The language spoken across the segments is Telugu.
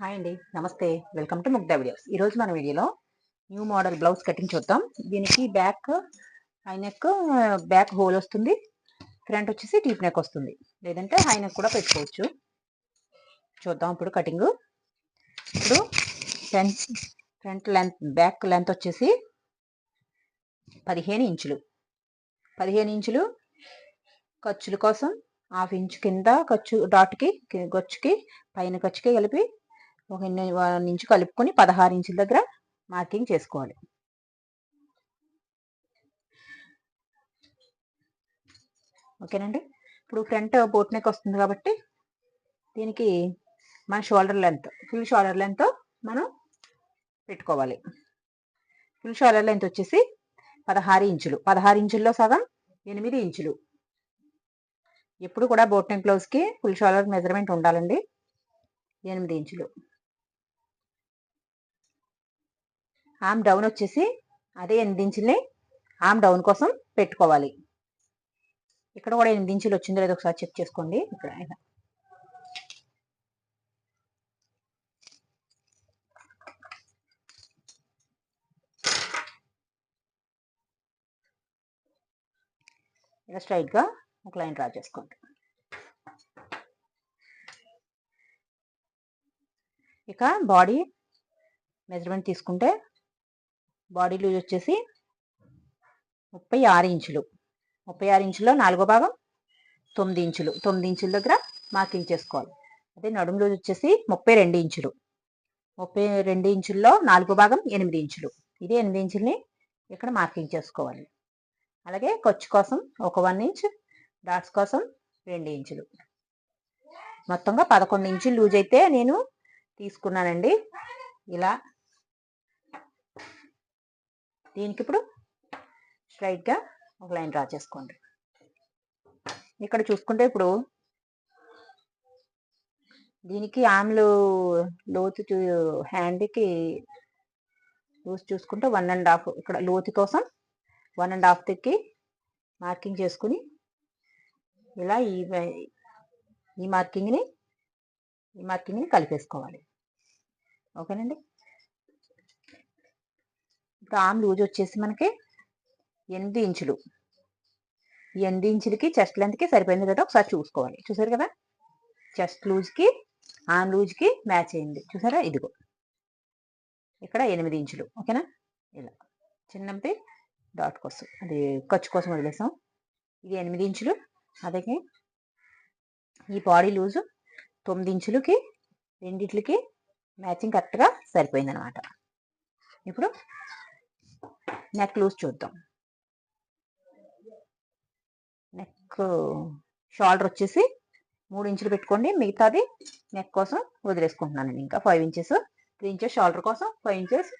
హాయ్ అండి. నమస్తే. Welcome to Mugdha videos. ఈరోజు మన వీడియోలో న్యూ మోడల్ బ్లౌజ్ కటింగ్ చూద్దాం. దీనికి back high neck back hole వస్తుంది. ఫ్రంట్ వచ్చేసి టీప్ నెక్ వస్తుంది. లేదంటే హైనెక్ కూడా పెట్టుకోవచ్చు. చూద్దాం ఇప్పుడు కటింగ్. ఇప్పుడు front front length back length వచ్చేసి పదిహేను ఇంచులు. పదిహేను ఇంచులు ఖర్చుల కోసం హాఫ్ ఇంచ్ కింద ఖర్చు డాట్కి గొచ్చుకి పైన ఖర్చుకి కలిపి ఒక ఇంచు కలుపుకొని పదహారు ఇంచుల దగ్గర మార్కింగ్ చేసుకోవాలి. ఓకేనండి? ఇప్పుడు ఫ్రంట్ బోట్ నెక్ వస్తుంది కాబట్టి దీనికి మన shoulder length full shoulder length మనం పెట్టుకోవాలి. ఫుల్ షోల్డర్ లెంత్ వచ్చేసి పదహారు ఇంచులు. పదహారు ఇంచుల్లో సగం ఎనిమిది ఇంచులు. ఎప్పుడు కూడా బోట్ నెక్ బ్లౌజ్కి ఫుల్ షోల్డర్ మెజర్మెంట్ ఉండాలండి. ఎనిమిది ఇంచులు. ఆమ్ డౌన్ వచ్చేసి అదే ఎనిమిది ఇంచుల్ని ఆమ్ డౌన్ కోసం పెట్టుకోవాలి. ఇక్కడ కూడా ఎనిమిది ఇంచులు వచ్చిందో లేదో ఒకసారి చెక్ చేసుకోండి. ఇక్కడ ఇలా స్ట్రైట్గా ఒక లైన్ డ్రా చేసుకోండి. ఇక బాడీ మెజర్మెంట్ తీసుకుంటే బాడీ లూజ్ వచ్చేసి ముప్పై ఆరు ఇంచులు. ముప్పై ఆరు ఇంచులో నాలుగో భాగం తొమ్మిది ఇంచులు. తొమ్మిది ఇంచుల దగ్గర మార్కింగ్ చేసుకోవాలి. అదే నడుము లూజ్ వచ్చేసి ముప్పై రెండు ఇంచులు. ముప్పై రెండు ఇంచుల్లో నాలుగో భాగం ఎనిమిది ఇంచులు. ఇది ఎనిమిది ఇంచుల్ని ఇక్కడ మార్కింగ్ చేసుకోవాలి. అలాగే ఖర్చు కోసం ఒక వన్ ఇంచ్ డాట్స్ కోసం రెండు ఇంచులు. మొత్తంగా పదకొండు ఇంచులు లూజ్ అయితే నేను తీసుకున్నానండి. ఇలా దీనికి ఇప్పుడు స్ట్రైట్గా ఒక లైన్ డ్రా చేసుకోండి. ఇక్కడ చూసుకుంటే ఇప్పుడు దీనికి ఆమ్లు లోతు హ్యాండ్కి లూజ్ చూసుకుంటే వన్ అండ్ హాఫ్ ఇక్కడ లోతు కోసం వన్ అండ్ హాఫ్ తిక్కి మార్కింగ్ చేసుకుని ఇలా ఈ ఈ మార్కింగ్ని ఈ మార్కింగ్ని కలిపేసుకోవాలి. ఓకేనండి? ఇప్పుడు ఆమ్ లూజ్ వచ్చేసి మనకి ఎనిమిది ఇంచులు. ఎనిమిది ఇంచులకి చెస్ట్ లెంత్కి సరిపోయింది కదా? ఒకసారి చూసుకోవాలి. చూసారు కదా? చెస్ట్ లూజ్కి ఆమ్ లూజ్కి మ్యాచ్ అయింది. చూసారా? ఇదిగో. ఇక్కడ ఎనిమిది ఇంచులు. ఓకేనా? ఇలా. చిన్నది డాట్ కోసం. అది ఖర్చు కోసం వదిలేసాం. ఇది ఎనిమిది ఇంచులు. అదే ఈ బాడీ లూజు తొమ్మిది ఇంచులకి రెండిట్లకి మ్యాచింగ్ కరెక్ట్గా సరిపోయింది అనమాట ఇప్పుడు నెక్ లూజ్ చూద్దాం. నెక్ షోల్డర్ వచ్చేసి మూడు ఇంచులు పెట్టుకోండి. మిగతాది నెక్ కోసం వదిలేసుకుంటున్నాను నేను ఇంకా. Five inches three inches shoulder కోసం ఫైవ్ ఇంచెస్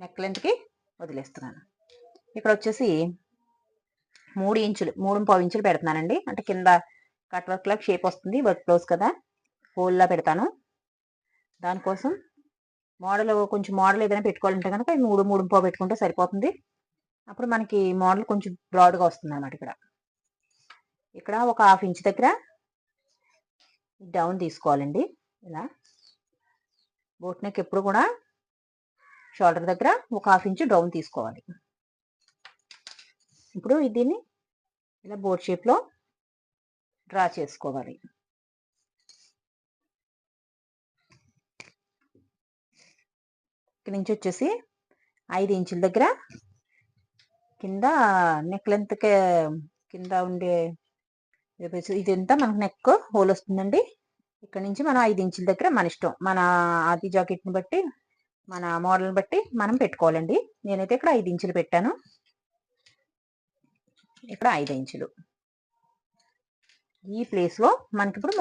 నెక్ లెంత్కి వదిలేస్తున్నాను. ఇక్కడ వచ్చేసి మూడు ఇంచులు మూడు పావు ఇంచులు పెడుతున్నానండి. అంటే కింద కట్ వర్క్ లాగా షేప్ వస్తుంది. వర్క్ బ్లౌజ్ కదా. హోల్లా పెడతాను. దానికోసం మోడల్ కొంచెం మోడల్ ఏదైనా పెట్టుకోవాలంటే కనుక మూడు మూడు పో పెట్టుకుంటే సరిపోతుంది. అప్పుడు మనకి మోడల్ కొంచెం బ్రాడ్గా వస్తుంది అనమాట ఇక్కడ. ఇక్కడ ఒక హాఫ్ ఇంచ్ దగ్గర డౌన్ తీసుకోవాలండి. ఇలా. బోట్ నెక్ ఎప్పుడు కూడా షోల్డర్ దగ్గర ఒక హాఫ్ ఇంచ్ డౌన్ తీసుకోవాలి. ఇప్పుడు దీన్ని ఇలా బోట్ షేప్లో డ్రా చేసుకోవాలి. ఇక్కడ నుంచి వచ్చేసి ఐదు ఇంచుల దగ్గర కింద నెక్ లెంత్కి కింద ఉండే ఇదంతా మనకు నెక్ హోల్ వస్తుందండి. ఇక్కడ నుంచి మనం ఐదు ఇంచుల దగ్గర మన ఇష్టం. మన ఆది జాకెట్ని బట్టి మన మోడల్ని బట్టి మనం పెట్టుకోవాలండి. నేనైతే ఇక్కడ ఐదు ఇంచులు పెట్టాను. ఇక్కడ ఐదు ఇంచులు. ఈ ప్లేస్లో మనకి ఇప్పుడు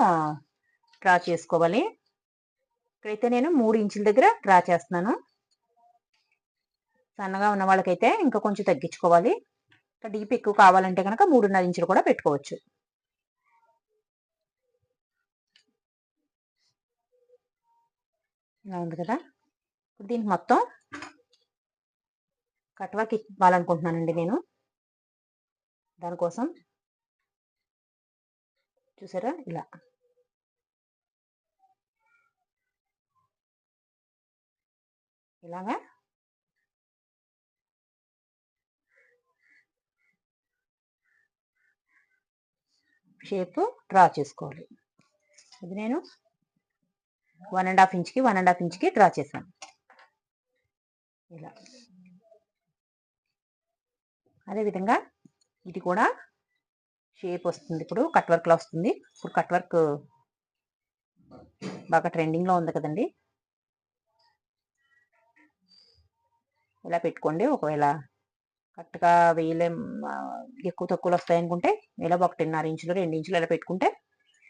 డ్రా చేసుకోవాలి. ఇక్కడైతే నేను మూడు ఇంచుల దగ్గర డ్రా చేస్తున్నాను. సన్నగా ఉన్న వాళ్ళకైతే ఇంకా కొంచెం తగ్గించుకోవాలి. ఇంకా డీప్ ఎక్కువ కావాలంటే కనుక మూడున్నర ఇంచులు కూడా పెట్టుకోవచ్చు. ఇలా ఉంది కదా. ఇప్పుడు దీనికి మొత్తం కట్వాకి ఇవ్వాలనుకుంటున్నానండి నేను. దానికోసం చూసారా? ఇలా. ఇలాగా షేప్ డ్రా చేసుకోవాలి. ఇది నేను వన్ అండ్ హాఫ్ ఇంచ్కి వన్ అండ్ హాఫ్ ఇంచ్కి డ్రా చేశాను. ఇలా. అదేవిధంగా ఇది కూడా షేప్ వస్తుంది. ఇప్పుడు కట్ వర్క్లో వస్తుంది. ఇప్పుడు కట్ వర్క్ బాగా ట్రెండింగ్లో ఉంది కదండి. ఇలా పెట్టుకోండి. ఒకవేళ కరెక్ట్గా వేయలేం ఎక్కువ తక్కువలు వస్తాయి అనుకుంటే ఇలా ఒకటిన్నర ఇంచులు రెండు ఇంచులు ఇలా పెట్టుకుంటే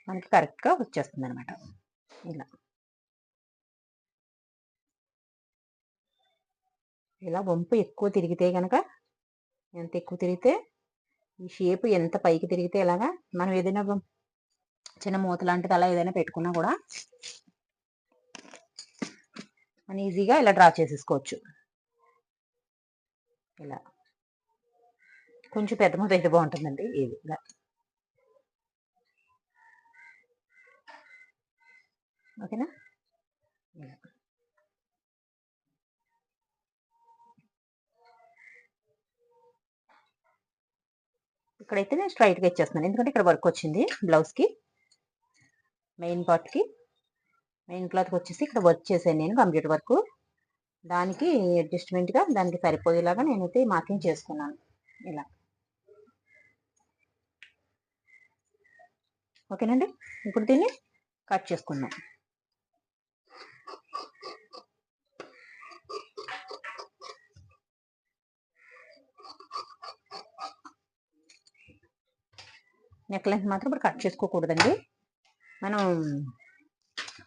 మనకి కరెక్ట్గా వచ్చేస్తుంది అనమాట ఇలా. ఇలా వంపు ఎక్కువ తిరిగితే కనుక ఎంత ఎక్కువ తిరిగితే ఈ షేప్ ఎంత పైకి తిరిగితే ఇలాగా మనం ఏదైనా చిన్న మూత లాంటిది అలా ఏదైనా పెట్టుకున్నా కూడా మనం ఈజీగా ఇలా డ్రా చేసేసుకోవచ్చు. ఇలా. కొంచెం పెద్ద మూత అయితే బాగుంటుందండి ఇది విధంగా. ఓకేనా? ఇక్కడైతే నేను స్ట్రైట్గా ఇచ్చేస్తున్నాను. ఎందుకంటే ఇక్కడ వర్క్ వచ్చింది బ్లౌజ్కి మెయిన్ పార్ట్కి. మెయిన్ క్లాత్కి వచ్చేసి ఇక్కడ వర్క్ చేశాను నేను కంప్యూటర్ వర్క్. దానికి అడ్జస్ట్మెంట్గా దానికి సరిపోయేలాగా నేనైతే మార్కింగ్ చేసుకున్నాను. ఇలా. ఓకేనండి? ఇప్పుడు దీన్ని కట్ చేసుకుందాం. నెక్ లెంత్ మాత్రం ఇప్పుడు కట్ చేసుకోకూడదండి. మనం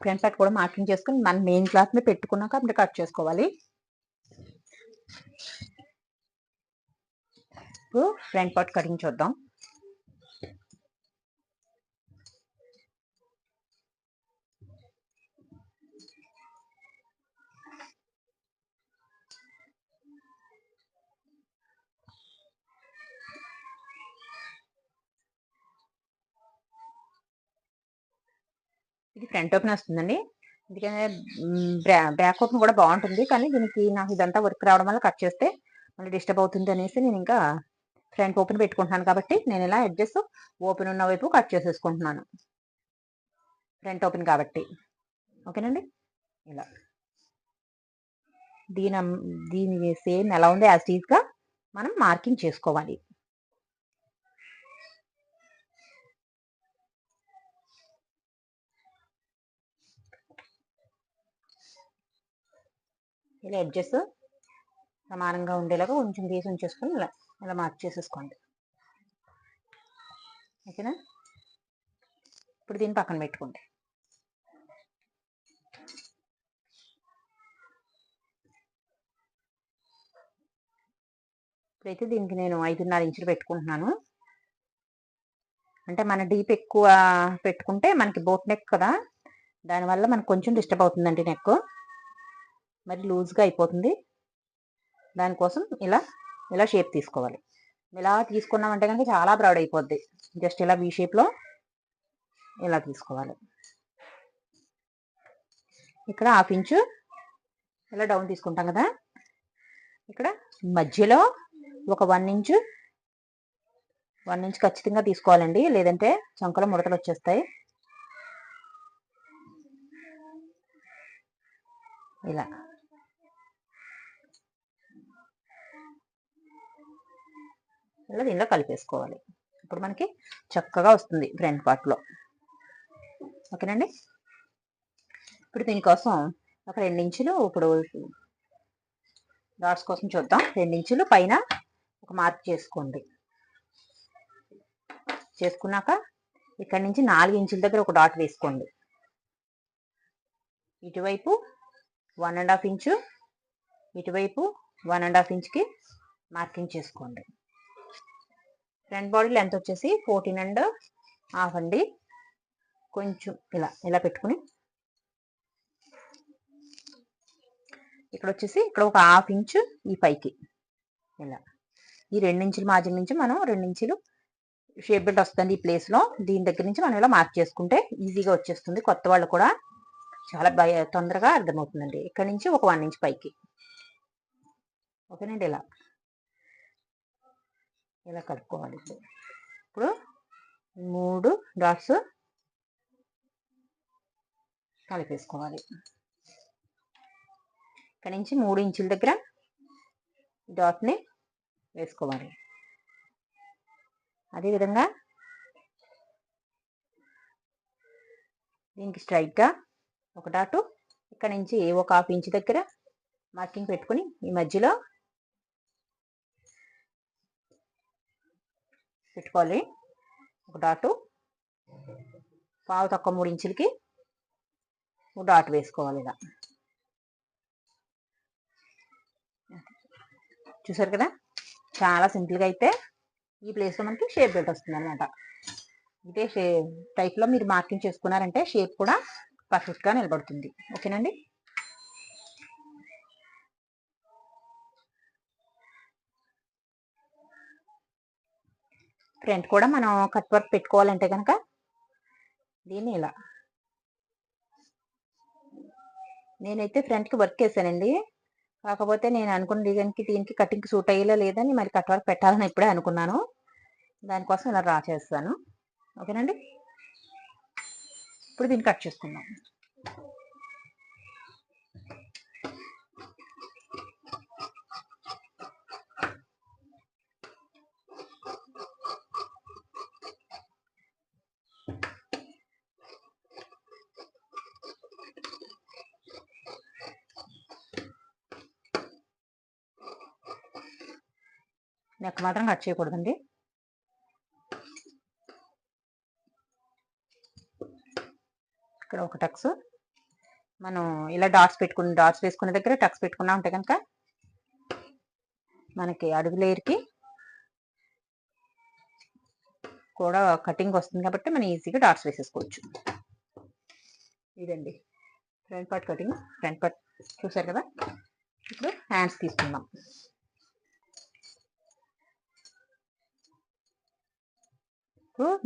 ఫ్రంట్ పార్ట్ కూడా మార్కింగ్ చేసుకుని మన మెయిన్ క్లాత్ మీద పెట్టుకున్నాక అప్పుడు కట్ చేసుకోవాలి. ఇప్పుడు ఫ్రంట్ పార్ట్ కటింగ్ చూద్దాం. ఇది ఫ్రంట్ ఓపెన్ వస్తుందండి. ఎందుకంటే బ్యాక్ ఓపెన్ కూడా బాగుంటుంది. కానీ దీనికి నాకు ఇదంతా వర్క్ రావడం వల్ల కట్ చేస్తే మళ్ళీ డిస్టర్బ్ అవుతుంది అనేసి నేను ఇంకా ఫ్రంట్ ఓపెన్ పెట్టుకుంటున్నాను కాబట్టి నేను ఇలా అడ్జస్ట్ ఓపెన్ ఉన్న వైపు కట్ చేసేసుకుంటున్నాను. ఫ్రంట్ ఓపెన్ కాబట్టి. ఓకేనండి? ఇలా. దీని దీని సేమ్ ఎలా ఉంది యాజ్ టీజ్గా మనం మార్కింగ్ చేసుకోవాలి. ఇలా ఎడ్జెస్ సమానంగా ఉండేలాగా కొంచెం తీసి ఉంచేసుకొని ఇలా ఇలా మార్క్ చేసేసుకోండి. ఓకేనా ఇప్పుడు దీన్ని పక్కన పెట్టుకోండి. ఇప్పుడైతే దీనికి నేను ఐదున్నర ఇంచులు పెట్టుకుంటున్నాను. అంటే మన డీప్ ఎక్కువ పెట్టుకుంటే మనకి బోట్ నెక్ కదా? దానివల్ల మనకు కొంచెం డిస్టర్బ్ అవుతుందండి నెక్ మరి లూజ్గా అయిపోతుంది. దానికోసం ఇలా ఇలా షేప్ తీసుకోవాలి. ఇలా తీసుకున్నామంటే కనుక చాలా బ్రాడ్ అయిపోద్ది. జస్ట్ ఇలా వీ షేప్లో ఇలా తీసుకోవాలి. ఇక్కడ హాఫ్ ఇంచు ఇలా డౌన్ తీసుకుంటాం కదా. ఇక్కడ మధ్యలో ఒక వన్ ఇంచు వన్ ఇంచ్ ఖచ్చితంగా తీసుకోవాలండి. లేదంటే చంకలో ముడతలు వచ్చేస్తాయి. ఇలా. ఇలా దీనిలో కలిపేసుకోవాలి. ఇప్పుడు మనకి చక్కగా వస్తుంది ఫ్రంట్ పార్ట్లో ఓకేనండి? ఇప్పుడు దీనికోసం ఒక ఇంచులు ఇప్పుడు డాట్స్ కోసం చూద్దాం. ఇంచులు పైన ఒక మార్క్ చేసుకోండి. చేసుకున్నాక ఇక్కడ నుంచి నాలుగు ఇంచుల దగ్గర ఒక డాట్ వేసుకోండి. ఇటువైపు వన్ అండ్ హాఫ్ ఇంచు ఇటువైపు వన్ అండ్ హాఫ్ ఇంచ్కి మార్కింగ్ చేసుకోండి. ఫ్రంట్ బాడీ లెంత్ వచ్చేసి ఫోర్టీన్ అండ్ హాఫ్ అండి. కొంచెం ఇలా ఇలా పెట్టుకుని. ఇక్కడ వచ్చేసి ఇక్కడ ఒక హాఫ్ ఇంచు ఈ పైకి. ఇలా. ఈ రెండు ఇంచుల మార్జిన్ నుంచి మనం రెండు ఇంచులు షేప్ బెల్ట్ వస్తుంది ఈ ప్లేస్లో దీని దగ్గర నుంచి మనం ఇలా మార్క్ చేసుకుంటే ఈజీగా వచ్చేస్తుంది. కొత్త వాళ్ళు కూడా చాలా భయ తొందరగా అర్థమవుతుందండి. ఇక్కడ నుంచి ఒక వన్ ఇంచ్ పైకి. ఓకేనండి ఇలా. ఇలా కలుపుకోవాలి ఇప్పుడు. ఇప్పుడు మూడు డాట్స్ కలిపేసుకోవాలి. ఇక్కడ నుంచి మూడు ఇంచుల దగ్గర డాట్ని వేసుకోవాలి. అదేవిధంగా దీనికి స్ట్రైట్గా ఒక డాటు ఇక్కడ నుంచి ఏ ఒక హాఫ్ ఇంచ్ దగ్గర మార్కింగ్ పెట్టుకుని ఈ మధ్యలో పెట్టుకోవాలి. ఒక డాటు. పావు తక్కువ మూడు ఇంచులకి ఒక డాట్ వేసుకోవాలి ఇలా చూసారు కదా? చాలా సింపుల్గా అయితే ఈ ప్లేస్లో మనకి షేప్ బెల్ట్ వస్తుంది అనమాట ఇదే షే టైప్లో మీరు మార్కింగ్ చేసుకున్నారంటే షేప్ కూడా పర్ఫెక్ట్గా నిలబడుతుంది. ఓకేనండి ఫ్రంట్ కూడా మనం కట్ వర్క్ పెట్టుకోవాలంటే కనుక దీన్ని ఇలా. నేనైతే ఫ్రంట్కి వర్క్ వేసానండి కాకపోతే నేను అనుకున్న డిజైన్కి దీనికి కటింగ్కి సూట్ అయ్యేలా లేదని మరి కట్ వర్క్ పెట్టాలని ఇప్పుడే అనుకున్నాను. దానికోసం ఇలా డ్రా చేస్తాను. ఓకేనండి? ఇప్పుడు దీన్ని కట్ చేసుకుందాం. మాత్రం కట్ చేయకూడదండి. ఇక్కడ ఒక టక్స్. మనం ఇలా డాట్స్ పెట్టుకుని డాట్స్ వేసుకునే దగ్గర టక్స్ పెట్టుకున్నా ఉంటే కనుక మనకి అడుగు లేయర్కి కూడా కటింగ్ వస్తుంది కాబట్టి మనం ఈజీగా డాట్స్ వేసేసుకోవచ్చు. ఇదండి. Front part cutting front part చూసారు కదా? ఇప్పుడు హ్యాండ్స్ తీసుకుందాం.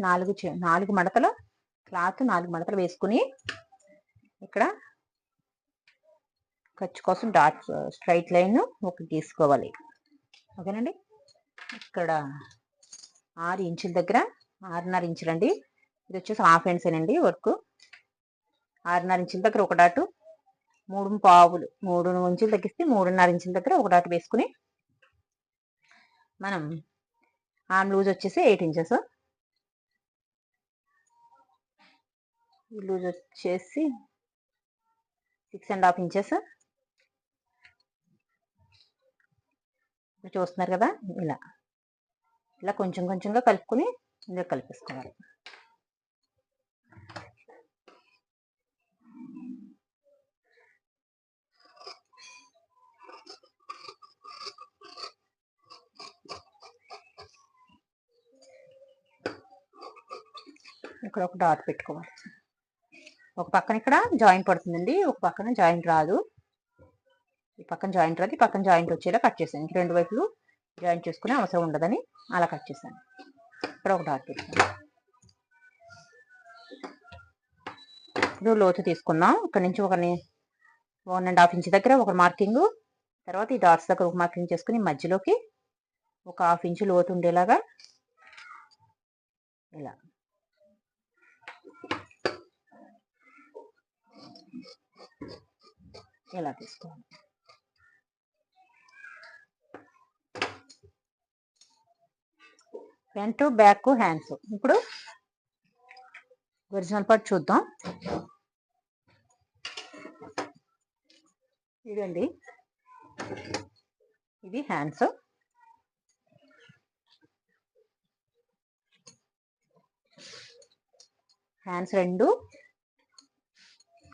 నాలుగు నాలుగు మడతలు క్లాత్ నాలుగు మడతలు వేసుకుని ఇక్కడ ఖర్చు కోసం డాట్ స్ట్రైట్ లైన్ ఒకటి తీసుకోవాలి ఓకేనండి? ఇక్కడ ఆరు ఇంచుల దగ్గర ఆరున్నర ఇంచులండి. ఇది వచ్చేసి హాఫ్ అండి వర్క్. ఆరున్నర ఇంచుల దగ్గర ఒక డాటు మూడు పావులు మూడు ఇంచులు తగ్గిస్తే మూడున్నర ఇంచుల దగ్గర ఒక డాటు వేసుకుని మనం ఆమ్ లూజ్ వచ్చేసి ఎయిట్ ఇంచెస్. లూజ్ వచ్చేసి సిక్స్ అండ్ హాఫ్ ఇంచెస్ చూస్తున్నారు కదా? ఇలా. ఇలా కొంచెం కొంచెంగా కలుపుకొని ఇందులో కలిపేసుకోవాలి. ఇక్కడ ఒక డాట్ పెట్టుకోవాలి. ఒక పక్కన ఇక్కడ జాయింట్ పడుతుందండి ఒక పక్కన జాయింట్ రాదు. ఈ పక్కన జాయింట్ రాదు ఈ పక్కన జాయింట్ వచ్చేలా కట్ చేశాను. రెండు వైపులు జాయింట్ చేసుకునే అవసరం ఉండదని అలా కట్ చేశాను. ఇక్కడ ఒక డాట్ పెట్టుకున్నాను ఇప్పుడు లోతు తీసుకుందాం ఇక్కడ నుంచి ఒక వన్ అండ్ హాఫ్ ఇంచ్ దగ్గర ఒక మార్కింగ్ తర్వాత ఈ డాట్స్ దగ్గర ఒక మార్కింగ్ చేసుకుని మధ్యలోకి ఒక హాఫ్ ఇంచ్ లోతు ఉండేలాగా ఇలా. ఇలా తీసుకోవాలి? ఫ్రంట్ బ్యాక్ హ్యాండ్స్ ఇప్పుడు ఒరిజినల్ పార్ట్ చూద్దాం. ఇదండి. ఇది హ్యాండ్స్ హ్యాండ్స్ రెండు.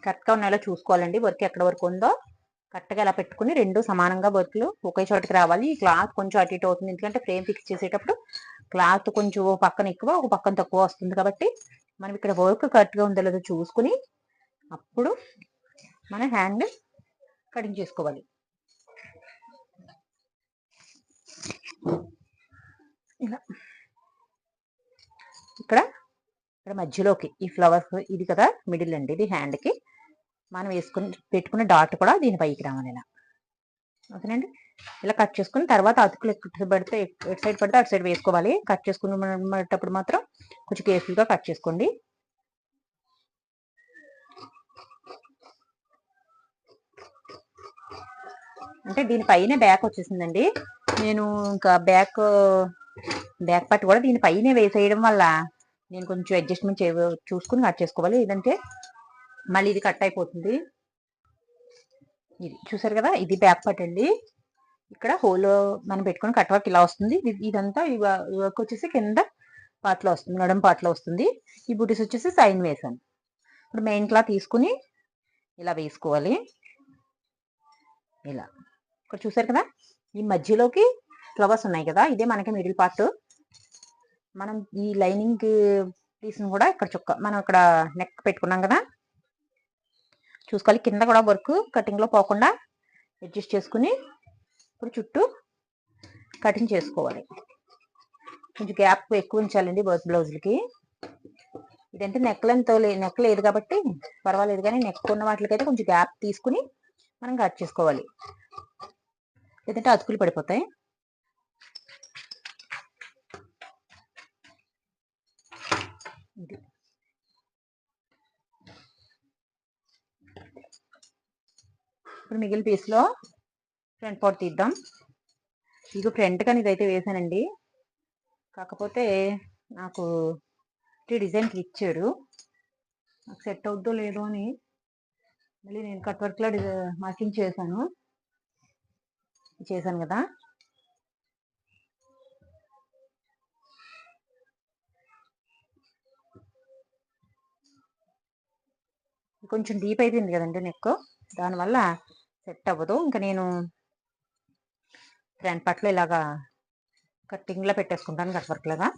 కరెక్ట్గా ఉన్నాయో చూసుకోవాలండి. వర్క్ ఎక్కడ వరకు ఉందో కరెక్ట్గా ఎలా పెట్టుకుని రెండు సమానంగా వర్క్లు ఒకే చోటికి రావాలి. ఈ క్లాత్ కొంచెం అటు ఇటు అవుతుంది. ఎందుకంటే ఫ్రేమ్ ఫిక్స్ చేసేటప్పుడు క్లాత్ కొంచెం ఒక పక్కన ఎక్కువ ఒక పక్కన తక్కువ వస్తుంది కాబట్టి మనం ఇక్కడ వర్క్ కరెక్ట్గా ఉందో లేదో చూసుకుని అప్పుడు మన హ్యాండ్ కటింగ్ చేసుకోవాలి ఇలా ఇక్కడ ఇక్కడ మధ్యలోకి ఈ ఫ్లవర్స్ ఇది కదా మిడిల్ అండి ఇది హ్యాండ్కి మనం వేసుకుని పెట్టుకున్న డాట్ కూడా దీని పైకి రావాలి ఇలా. ఓకేనండి? ఇలా కట్ చేసుకుని తర్వాత అతుకులు ఎక్కడ పడితే ఎటు సైడ్ పడితే అటు సైడ్ వేసుకోవాలి. కట్ చేసుకునేటప్పుడు మాత్రం కొంచెం కేర్ఫుల్గా కట్ చేసుకోండి. అంటే దీనిపైనే బ్యాక్ వచ్చేసిందండి. నేను ఇంకా బ్యాక్ బ్యాక్ పట్టు కూడా దీనిపైనే వేసేయడం వల్ల నేను కొంచెం అడ్జస్ట్మెంట్ చే చూసుకుని కట్ చేసుకోవాలి. లేదంటే మళ్ళీ ఇది కట్ అయిపోతుంది. ఇది చూసారు కదా? ఇది బ్యాక్ పార్ట్ అండి. ఇక్కడ హోల్ మనం పెట్టుకుని కట్ వర్క్ ఇలా వస్తుంది. ఇది- ఇదంతా ఈ వర్క్ వచ్చేసి కింద పాటలో వస్తుంది. నడం పాటలో వస్తుంది. ఈ బుటీస్ వచ్చేసి సైన్ వేసాను. ఇప్పుడు మెయిన్ క్లాత్ తీసుకుని ఇలా వేసుకోవాలి. ఇలా. ఇక్కడ చూసారు కదా? ఈ మధ్యలోకి ఫ్లవర్స్ ఉన్నాయి కదా? ఇదే మనకి మిడిల్ పార్ట్ మనం ఈ లైనింగ్ పీస్ని కూడా ఇక్కడ చుక్క మనం ఇక్కడ నెక్ పెట్టుకున్నాం కదా? చూసుకోవాలి. కింద కూడా వర్క్ కటింగ్లో పోకుండా అడ్జస్ట్ చేసుకుని ఇప్పుడు చుట్టూ కటింగ్ చేసుకోవాలి. కొంచెం గ్యాప్ ఎక్కువ ఉంచాలండి బర్త్ బ్లౌజులకి. ఇదంటే నెక్ లెంత్ నెక్ లేదు కాబట్టి పర్వాలేదు కానీ నెక్ ఉన్న వాటికైతే కొంచెం గ్యాప్ తీసుకుని మనం కట్ చేసుకోవాలి. లేదంటే అతుకులు పడిపోతాయి. ఇది. ఇప్పుడు మిగిలిన పీస్లో ఫ్రంట్ పార్ట్ తీద్దాం. ఇది ఫ్రంట్ కానీ ఇదైతే వేసానండి. కాకపోతే నాకు టీ డిజైన్కి ఇచ్చారు. నాకు సెట్ అవుద్దో లేదో అని మళ్ళీ నేను కట్ వర్క్లో మార్కింగ్ చేశాను. చేశాను కదా. కొంచెం డీప్ అయిపోయింది కదండి నెక్. దానివల్ల సెట్ అవ్వదు. ఇంకా నేను ఫ్రంట్ పట్లో ఇలాగా కట్టింగ్లో పెట్టేసుకుంటాను కట్ వర్క్లాగా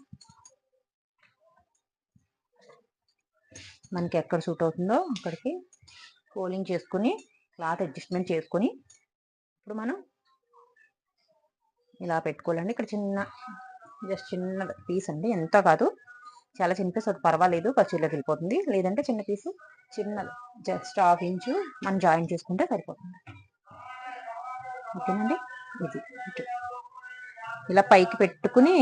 మనకి ఎక్కడ సూట్ అవుతుందో అక్కడికి ఫోలింగ్ చేసుకుని క్లాత్ అడ్జస్ట్మెంట్ చేసుకుని ఇప్పుడు మనం ఇలా పెట్టుకోవాలండి. ఇక్కడ చిన్న జస్ట్ చిన్న పీస్ అండి. ఎంత కాదు. చాలా చిన్న పీస్ అది పర్వాలేదు పచ్చిలోకి వెళ్ళిపోతుంది. లేదంటే చిన్న పీసు చిన్న జస్ట్ హాఫ్ ఇంచు మనం జాయిన్ చేసుకుంటే సరిపోతుంది. ఓకేనండి? ఇది ఇలా పైకి పెట్టుకుని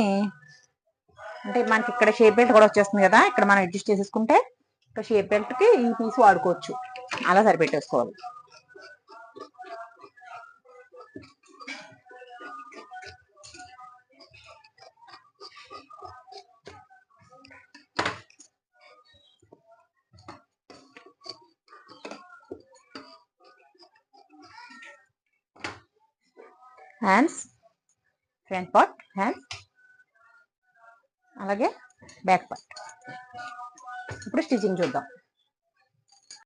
అంటే మనకి ఇక్కడ షేప్ బెల్ట్ కూడా వచ్చేస్తుంది కదా ఇక్కడ మనం అడ్జస్ట్ చేసేసుకుంటే ఇక్కడ షేప్ బెల్ట్కి ఈ పీస్ వాడుకోవచ్చు. అలా సరిపెట్టేసుకోవాలి. హ్యాండ్స్ ఫ్రంట్ పార్ట్ హ్యాండ్స్ అలాగే బ్యాక్ పార్ట్ ఇప్పుడు స్టిచ్చింగ్ చూద్దాం.